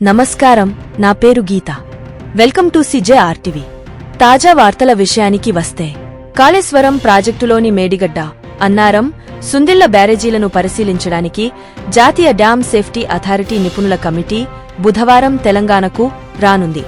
నమస్కారం నా పేరు Geetha. Welcome to C J R T V. తాజా వార్తల విషయానికి వస్తే కాళేశ్వరం ప్రాజెక్టులోని మేడిగడ్డ అన్నారం సుందిళ్ళ బ్యారేజీలను పరిశీలించడానికి జాతీయ డ్యాం సేఫ్టీ అథారిటీ నిపుణుల కమిటీ బుధవారం తెలంగాణకు రానుంది.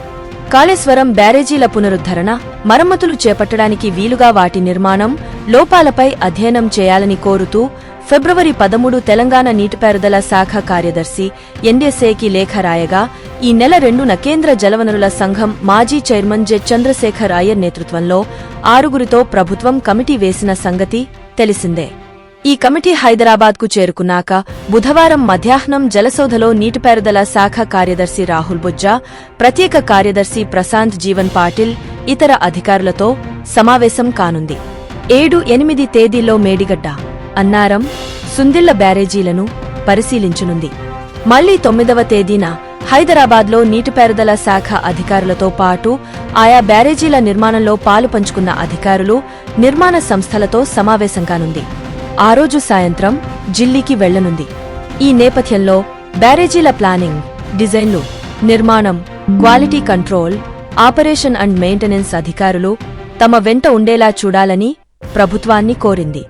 కాళేశ్వరం బ్యారేజీల పునరుద్ధరణ మరమ్మతులు చేపట్టడానికి వీలుగా వాటి నిర్మాణం లోపాలపై అధ్యయనం చేయాలని కోరుతూ ఫిబ్రవరి పదమూడు తెలంగాణ నీటిపారుదల శాఖ కార్యదర్శి ఎన్డీఎస్ఏకి లేఖ రాయగా ఈ నెల రెండున కేంద్ర జలవనరుల సంఘం మాజీ చైర్మన్ జె. చంద్రశేఖర్ అయ్యర్ నేతృత్వంలో ఆరుగురితో ప్రభుత్వం కమిటీ వేసిన సంగతి తెలిసిందే. ఈ కమిటీ హైదరాబాద్కు చేరుకున్నాక బుధవారం మధ్యాహ్నం జలసౌధలో నీటిపారుదల శాఖ కార్యదర్శి రాహుల్ బుజ్జా ప్రత్యేక కార్యదర్శి ప్రశాంత్ జీవన్ పాటిల్ ఇతర అధికారులతో సమావేశం కానుంది. ఏడు ఎనిమిది తేదీలో మేడిగడ్డ అన్నారం సుందిళ్ళ బ్యారేజీలను పరిశీలించనుంది. మళ్ళీ తొమ్మిదవ తేదీన హైదరాబాద్లో నీటిపారుదల శాఖ అధికారులతో పాటు ఆయా బ్యారేజీల నిర్మాణంలో పాలు పంచుకున్న అధికారులు నిర్మాణ సంస్థలతో సమావేశం కానుంది. ఆ రోజు సాయంత్రం ఢిల్లీకి వెళ్ళనుంది. ఈ నేపథ్యంలో బ్యారేజీల ప్లానింగ్ డిజైన్లు నిర్మాణం quality control operation and maintenance అధికారులు తమ వెంట ఉండేలా చూడాలని ప్రభుత్వాన్ని కోరింది.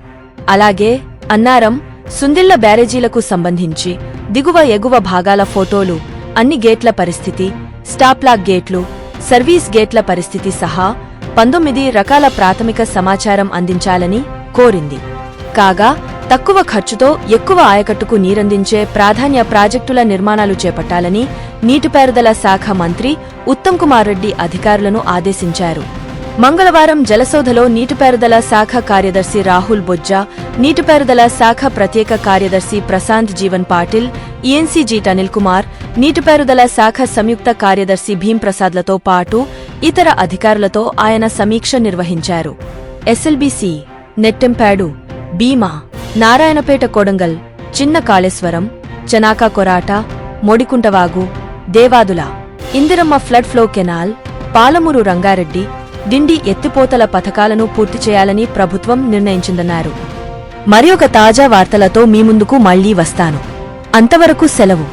అలాగే అన్నారం సుందిళ్ళ బ్యారేజీలకు సంబంధించి దిగువ ఎగువ భాగాల ఫోటోలు అన్ని గేట్ల పరిస్థితి స్టాప్లాక్ గేట్లు సర్వీస్ గేట్ల పరిస్థితి సహా పంతొమ్మిది రకాల ప్రాథమిక సమాచారం అందించాలని కోరింది. కాగా తక్కువ ఖర్చుతో ఎక్కువ ఆయకట్టుకు నీరందించే ప్రాధాన్య ప్రాజెక్టుల నిర్మాణాలు చేపట్టాలని నీటిపారుదల శాఖ మంత్రి ఉత్తమ్ కుమార్ రెడ్డి అధికారులను ఆదేశించారు. మంగళవారం జలసౌధలో నీటిపారుదల శాఖ కార్యదర్శి రాహుల్ బొజ్జా నీటిపారుదల శాఖ ప్రత్యేక కార్యదర్శి ప్రశాంత్ జీవన్ పాటిల్ ఈఎన్సీజీ అనిల్ కుమార్ నీటిపారుదల శాఖ సంయుక్త కార్యదర్శి భీంప్రసాద్లతో పాటు ఇతర అధికారులతో ఆయన సమీక్ష నిర్వహించారు. S L B C Nettempadu Bhima Narayanpet Kodangal Chinna Kaleshwaram Chanaka Korata Modikuntavagu Devadula Indiramma flood flow canal Palamuru Rangareddy Dindi ఎత్తిపోతల పథకాలను పూర్తి చేయాలని ప్రభుత్వం నిర్ణయించిందన్నారు. మరి ఒక తాజా వార్తలతో మీ ముందుకు మళ్ళీ వస్తాను. అంతవరకు సెలవు.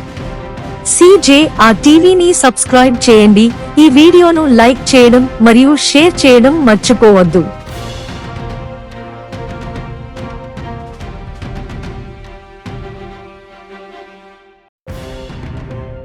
సీజే ఆ టీవీని సబ్స్క్రైబ్ చేయండి. ఈ వీడియోను లైక్ చేయడం మరియు షేర్ చేయడం మర్చిపోవద్దు.